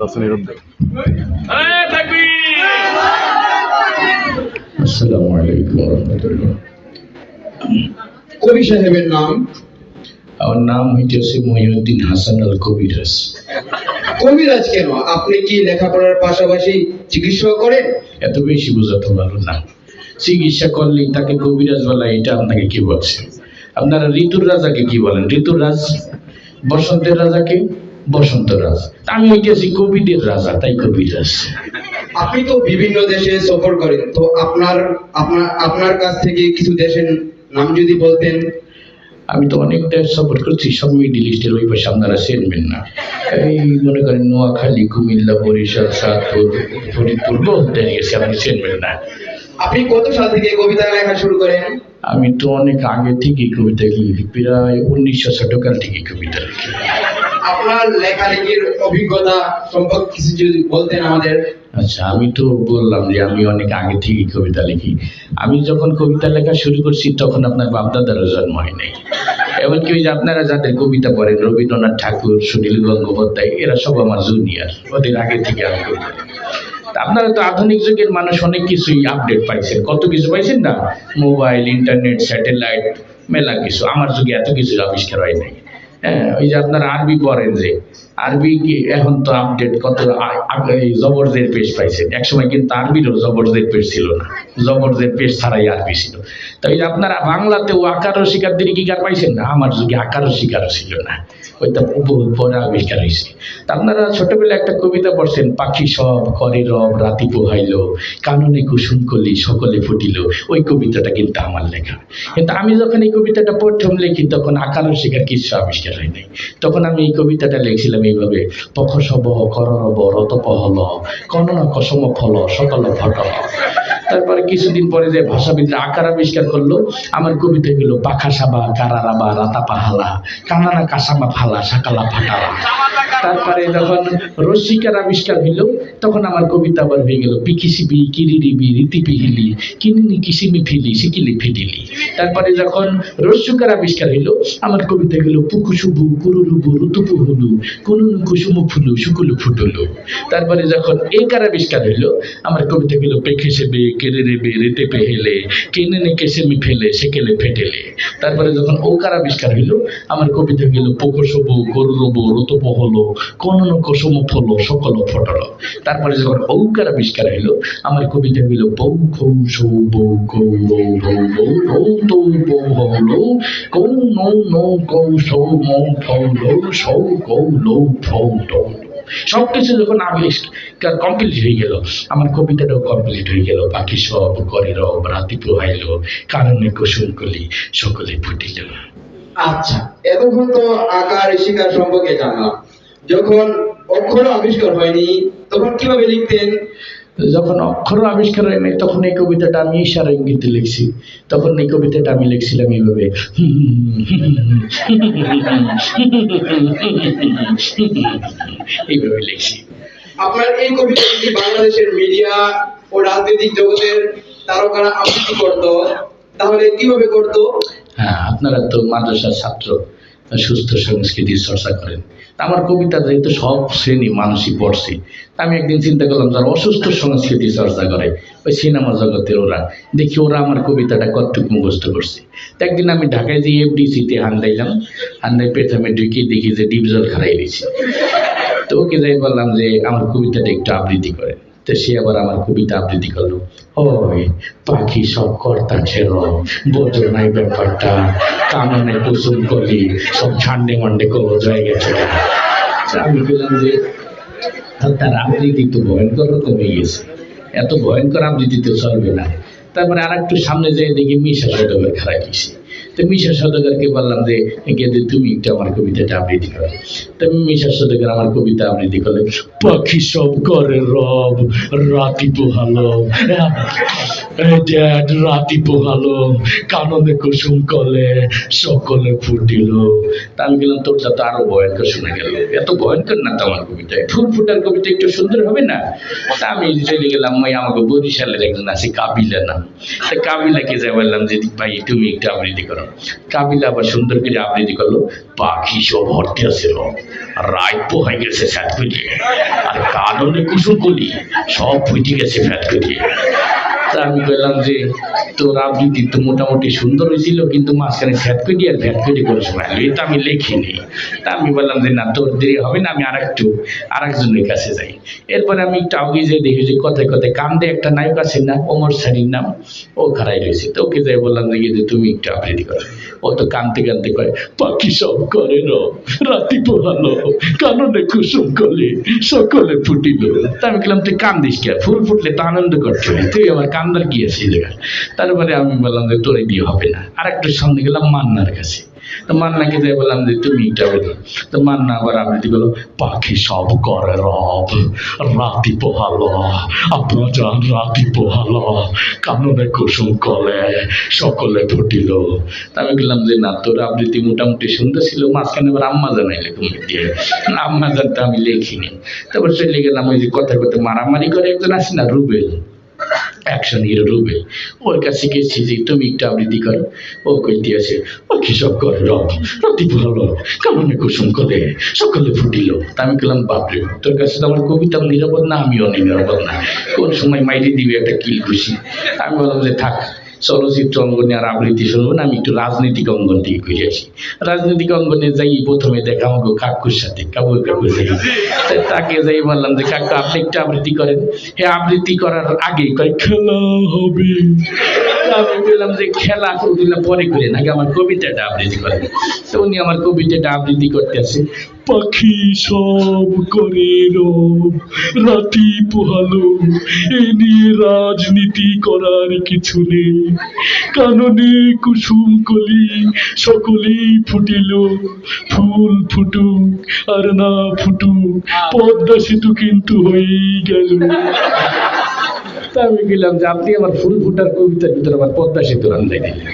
তাসনির উদ্দিন আসসালামু আলাইকুম কবি সাহেবের নাম? আমার নাম হইতেছে মহিউদ্দিন হাসান আল কবিরাজ কবিরাজ কেন? আপনি কি লেখাপড়ার পাশাপাশি চিকিৎসা করেন? এত বেশি বোঝাতে পারো না। চিকিৎসা করলেই তাকে কবিরাজ বলা এটা আপনাকে কি বলছে? আপনারা ঋতুর রাজাকে কি বলেন? ঋতুর রাজ বসন্তের রাজাকে? বসন্ত রাজ। আমি হইতেছি কবিদের রাজা তাই কবিরাজ আপনি তো বিভিন্ন দেশে সফর করেন তো আপনার আপনার আপনার কাছ থেকে কিছু দেশের নাম যদি বলতেন। আমি তো অনেক দেশ সফর করছি সব মিডিল ইস্টের ওই পাশে আপনারা চেনবেন না। এই মনে করেন নোয়াখালী কুমিল্লা বরিশাল সাতপুর ফরিদপুর বহুত দেশ গেছি আপনি চেনবেন না। আপনি কত সাল থেকে কবিতা লেখা শুরু করেন? আমি তো অনেক আগে থেকেই কবিতা লিখি প্রায় উনিশশো শতকাল থেকে কবিতা লিখি। আপনার লেখালেখির অভিজ্ঞতা সম্পর্কে কিছু যদি বলতেন আমাদের। আচ্ছা আমি তো বললাম যে আমি অনেক আগে থেকেই কবিতা লিখি। আমি যখন কবিতা লেখা শুরু করছি, তখন আপনার বাপদাদারও জন্ম হয় নাই। এমনকি ওই যে আপনারা যাদের কবিতা পড়েন, রবীন্দ্রনাথ ঠাকুর, সুনীল গঙ্গোপাধ্যায়, এরা সব আমার জুনিয়র ওদের আগে থেকে আমি কবিতা আপনারা তো আধুনিক যুগের মানুষ, অনেক কিছুই আপডেট পাইছেন। কত কিছু পাইছেন না? মোবাইল ইন্টারনেট স্যাটেলাইট মেলা কিছু। আমার যুগে এত কিছু আবিষ্কার হয় নাই। ওই যে আপনার আরবি পড়েন যে। আরবি কি এখন তো আপডেট কত জবরদের পেশ পাইছেন। একসময় কিন্তু আরবিরও জবরদের পেশ ছিল না। জবরদের পেশ ছাড়াই আরবি ছিল তো। এই যে আপনারা বাংলাতেও আকারও শিকার দীর্ঘিকার পাইছেন না? আমার যুগে আকারও শিকারও ছিল না। ওইটা বহুত পরে আবিষ্কার হয়েছে। আপনারা ছোটবেলায় একটা কবিতা পড়ছেন, পাখি সব করে রব, রাতি পোহাইল, কাননে কুসুম কলি, সকলে ফুটিল। ওই কবিতাটা কিন্তু আমার লেখা। কিন্তু আমি যখন এই কবিতাটা প্রথম লিখি, তখন আকার শিকার কিছু আবিষ্কার হয় নাই। তখন আমি এই কবিতাটা লিখছিলাম এইভাবে। পখসব কররব রতপহল কননা কসম ফল সকল ফটল তারপরে কিছুদিন পরে যে ভাষাবিদরা আকার আবিষ্কার করল, আমার কবিতা গেলো পাখা সাবা কারারাবা রাতা পাহালা কানানা কাসামা ফালা সাকালা ফাটালা তারপরে যখন রসিকার আবিষ্কার হইল, তখন আমার কবিতা আবার হয়ে গেল, পিকিসিবি, কিরিরিবি রীতি পিহিলি কিনিনি কিসিমি ফিলি, সিকিলি ফিটিলি। তারপরে যখন রস্যকার আবিষ্কার হইল, আমার কবিতা গেল পুকুসুবু কুরুরুবু ঋতুপু হলু কুনুনু কুসুমু ফুলু শুকুলু ফুটুলু। তারপরে যখন একার আবিষ্কার হইল, আমার কবিতা গেল পেখে সেবে কেড়ে রেবে রেতে পেহেলে কেনে নে কেসেমি ফেলে, সেকেলে ফেটেলে। তারপরে যখন ওকার আবিষ্কার হইল, আমার কবিতা গেল পোকসবু গরুরবু ঋতুপ হলো কনন কসম ফল, সকল ফটল। তারপরে যখন ঔকার আবিষ্কার হইল, আমার কবিতা গেল বৌ খৌ সৌ, বৌ কৌ রৌ রৌ রৌ রৌ তৌ, বৌ হৌ লৌ, কৌ নৌ নৌ কৌ সৌ মৌ ফৌ লৌ, সৌ কৌ লৌ ফৌ টৌ সব কিছু যখন আবিষ্কার কমপ্লিট হয়ে গেল, আমার কবিতাটাও কমপ্লিট হয়ে গেল, বাকি সব করে রব, রাতি পোহাইল, কারণে কুসুম কলি সকলে ফুটিল। আচ্ছা এতক্ষণ তো আকার শিকার সম্পর্কে জানলাম। যখন অক্ষর আবিষ্কার হয়নি তখন কীভাবে লিখতেন? যখন অক্ষর আবিষ্কার হয় নাই তখন এই কবিতাটা আমি ইশারা ইঙ্গিতে লিখছি। তখন এই কবিতাটা আমি লিখছিলাম এইভাবে। এইভাবে লিখছি। আপনার এই কবিতা কি বাংলাদেশের মিডিয়া ও রাজনৈতিক জগতের তারকারা আবৃত্তি করতো? তাহলে কীভাবে করতো? হ্যাঁ আপনারা তো মাদ্রাসার ছাত্র সুস্থ সংস্কৃতির চর্চা করেন। আমার কবিতা যেহেতু সব শ্রেণি মানুষই পড়ছে আমি একদিন চিন্তা করলাম, যারা অসুস্থ সংস্কৃতি চর্চা করে, ওই সিনেমা জগতের ওরা, দেখি ওরা আমার কবিতাটা কতটুকু মুখস্থ করছে। তো একদিন আমি ঢাকায় যে এফডিসিতে হান্দাইলাম, হান্দাই প্রথমে ঢুকি দেখি যে ডিভিজন জল খারাই দিয়েছে। তো ওকে যাই বললাম যে আমার কবিতাটা একটু আবৃত্তি করে তো সে আবার আমার কবিতা আবৃত্তি করল। ওই পাখি সব কর্তা ছেড় বোঝো নাই ব্যাপারটা, কাননে কুসুম কলি, সব ঠান্ডে মান্ডে কবজ হয়ে গেছে। আমি বললাম যে তার আবৃত্তি তো ভয়ঙ্কর কমে গেছে। এত ভয়ঙ্কর আবৃত্তি তো চলবে না। তারপরে আর একটু সামনে যেয়ে দেখি মিশা সদগর খারাপ গেছে তো মিশা সদাগরকে বললাম যে গেদে তুমি একটু আমার কবিতাটা আবৃত্তি করো। তো মিশা সদাগর আমার কবিতা আবৃত্তি করলে পাখি সব করে রব, রাতি পোহালো রাতি পোহালো, কাননে কুসুম কলে, সকলে ফুটিল। আমি গেলাম তোরটা তো আরও ভয়ঙ্কর শোনা গেল। এত ভয়ঙ্কর না তো আমার কবিতা? ফুল ফুটার কবিতা একটু সুন্দর হবে না? তা আমি চলে গেলাম ওই আমাকে বরিশালের একজন আছে, কাবিলা নাম। তা কাবিলাকে যাই বললাম যে, ভাই, তুমি একটু আবৃত্তি করো। কাবিলা আবার সুন্দর করে আবৃত্তি করল, পাখি সব ভর্তি আছে রায় পোহাই গেছে ফ্যাট আর কাননে কুসুম কলি, সব ফুটে গেছে ফ্যাট তা আমি বললাম যে তোর আবৃত্তি তো মোটামুটি সুন্দর হয়েছিল, কিন্তু মাঝখানে ফ্যাট কেটে আর ফ্যাট কেটে করে সময় এটা আমি লিখিনি। তা আমি বললাম যে, না, তোর দেরি হবে না, আমি আর একটু আর একজনের কাছে যাই। এরপরে আমি একটু আগে যে দেখি যে কথায় কথায় কান্দে একটা নায়ক আছে না, ওমর সারির নাম, ও খারাই রয়েছে। তো ওকে যাই বললাম যে যে তুমি একটু আবৃত্তি করো। ও তো কানতে কানতে কয় পাখি সব করে র? রাতি পোহালো, কাননে কুসুম কলে, সকলে ফুটিল। তা আমি বললাম, তুই কান্দিস কে? ফুল ফুটলে তো আনন্দ হয় তুই আমার কান্দার কি আছে তারপরে আমি বললাম যে তোর দিয়ে হবে না। আর একটু সামনে গেলাম মান্নার কাছে। তো মান্নাকে যাই বললাম যে তুমি এটা বলো। তো মান্না আবার করল পাখি সব করে রব, রাতি আপনার রাতি কাননে কুসুম কলে, সকলে ফুটিল। তা আমি বললাম যে, না, তোর আবৃত্তি মোটামুটি সুন্দর ছিল। মাঝখানে আবার আম্মা জানাইলে কুমির দিয়ে। আম্মা জানতে আমি লিখিনি। তারপর চলে গেলাম, ওই যে কথা কথা মারামারি করে একজন আছে না, রুবেল? অ্যাকশন হিরো রূপে ওর কাছে গেছি যে, তুমি একটু আবৃত্তি করো। ও কইতে আছে ও কি সব করে, রব? রাতি ভালো কামনে কুসুম করে। সকলে ফুটিল আমি গেলাম বাপরে, তোর কাছে তো আমার কবিতা নিরাপদ না, আমিও নিরাপদ না। কোন সময় মাইরি দিবি একটা কিল খুশি? আমি বললাম যে, থাক চলচ্চিত্র অঙ্গনে আর আবৃত্তি শুনব না, আমি একটু রাজনৈতিক অঙ্গন থেকে ঘুরে আসি। রাজনৈতিক অঙ্গনে যাই, প্রথমে দেখা আমাকে কাকুর সাথে কাকু কাকু যাই তা তাকে যাই বললাম যে, কাকু, আপনি একটু আবৃত্তি করেন। হ্যাঁ আবৃত্তি করার আগে খেলা হবে। আমি বললাম যে, খেলা করলে পরে করে নাকি আমার কবিতাটা আবৃত্তি করেন? তো উনি আমার কবিতাটা আবৃত্তি করতে আছে পাখি সব করে রাতি পোহালো, এ নিয়ে রাজনীতি করার কিছু নেই। কাননে কুসুম কলি সকলেই ফুটিল, ফুল ফুটুক আর না ফুটুক, পদ্মা সেতু কিন্তু হয়েই গেল। তা আমি গেলাম যে আপনি আমার ফুল ফুটার কবিতার ভিতরে আমার পদ্মা সেতু রান্দাই দিলেন